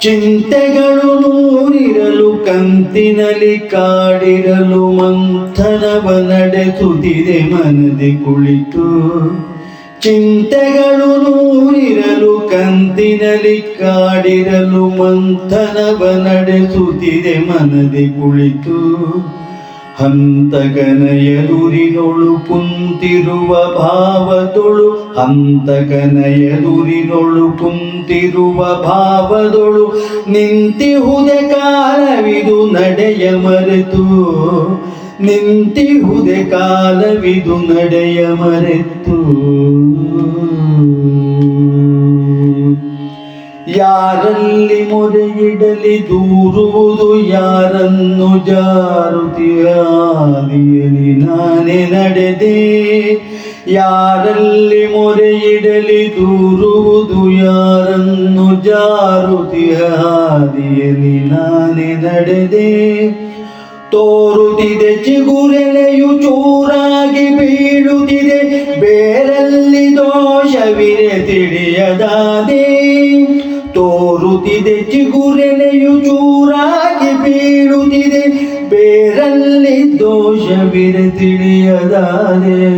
ಚಿಂತೆಗಳು ನೂರಿರಲು ಕಂತಿನಲ್ಲಿ ಕಾಡಿರಲು ಮಂಥನವ ನಡೆಸುತ್ತಿದೆ ಮನದಿ ಕುಳಿತು. ಚಿಂತೆಗಳು ನೂರಿರಲು ಕಂತಿನಲ್ಲಿ ಕಾಡಿರಲು ಮಂಥನವ ನಡೆಸುತ್ತಿದೆ ಮನದಿ ಕುಳಿತು. ಹಂತಕನ ಎದುರಿನೊಳು ಕುಂತಿರುವ ಭಾವದೊಳು, ಹಂತಗನಯದುರಿನೊಳು ಕುಂತಿರುವ ಭಾವದೊಳು ನಿಂತಿಹುದೆ ಕಾಲವಿದು ನಡೆಯ ಮರೆತು ನಿಂತಿಹುದೆ ಕಾಲವಿದು ನಡೆಯ ಮರೆತು. ಯಾರಲ್ಲಿ ಮೊರೆಯಿಡಲಿ ದೂರುವುದು ಯಾರನ್ನು ಜಾರುತಿಯಾದಿಯಲಿ ನಾನೇ ನಡೆದೆ. ಯಾರಲ್ಲಿ ಮೊರೆಯಿಡಲಿ ದೂರುವುದು ಯಾರನ್ನು ಜಾರುತಿಯಾದಿಯಲಿ ನಾನೇ ನಡೆದೆ. ತೋರುತ್ತಿದೆ ಚಿಗುರೆಲೆಯು ಚೂರಾಗಿ ಬೀಳುತ್ತಿದೆ. ಚಿಗುರೆಲೆಯು ಚೂರಾಗಿ ಬೀಳುತ್ತಿದೆ, ಬೇರಲ್ಲಿ ದೋಷವಿದೆ ತಿಳಿಯದಾರೆ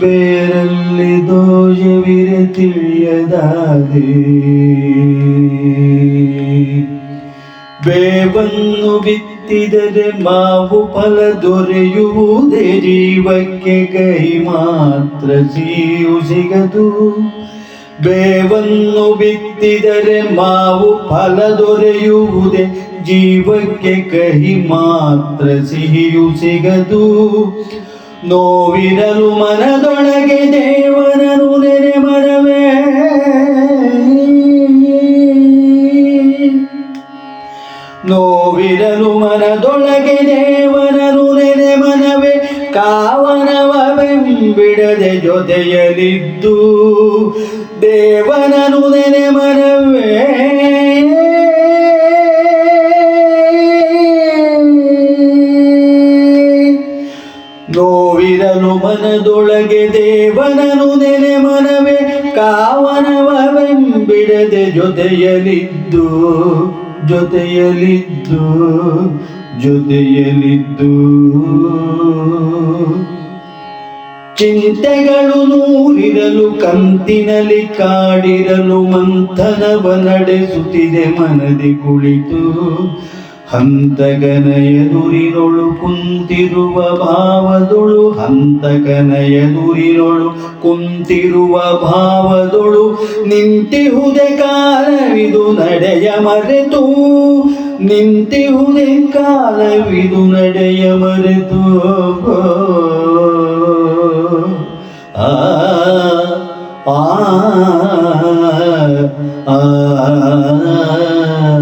ಬೇರಲ್ಲಿ ದೋಷವಿದೆ ತಿಳಿಯದಾರೆ ಬೇವನ್ನು ಬಿತ್ತಿದರೆ ಮಾವು ಫಲ ದೊರೆಯುವುದೇ, ಜೀವಕ್ಕೆ ಕೈ ಮಾತ್ರ ಸಿಗದು. ಬೇವನ್ನು ಬಿತ್ತಿದರೆ ಮಾವು ಫಲ ದೊರೆಯುವುದೇ. ಜೀವಕ್ಕೆ ಕಹಿ ಮಾತ್ರ ಸಿಹಿಯು ಸಿಗದು. ನೋವಿರಲು ಮನದೊಳಗೆ ದೇವರನು ನೆರೆ ಮರವೇ. ನೋವಿರಲು ಮನದೊಳಗೆ ದೇವರನು ನೆರೆ ಮನವೇ ಕಾವನವ ಬೆಂಬಿಡದೆ ಜೊತೆಯಲಿದ್ದು ದೇವನನು ನೆನೆ ಮನವೇ. ನೋವಿರಲು ಮನದೊಳಗೆ ದೇವನನು ನೆನೆ ಮನವೇ. ಕಾವನವೆಂಬಿಡದೆ ಜೊತೆಯಲಿದ್ದು ಜೊತೆಯಲಿದ್ದು ಜೊತೆಯಲಿದ್ದು ಚಿಂತೆಗಳು ನೂರಿರಲು ಕಂತಿನಲ್ಲಿ ಕಾಡಿರಲು ಮಂಥನವ ನಡೆಸುತ್ತಿದೆ ಮನದಿ ಕುಳಿತು. ಹಂತಕನ ಎದುರಿನೊಳು ಕುಂತಿರುವ ಭಾವದೊಳು ಹಂತಕನ ಎದುರಿನೊಳು ಕುಂತಿರುವ ಭಾವದೊಳು, ನಿಂತಿಹುದೆ ಕಾಲವಿದು ನಡೆಯ ಮರೆತು. ನಿಂತಿಹುದೆ ಕಾಲವಿದು ನಡೆಯ ಮರೆತು. آه آه آه, آه،, آه،, آه،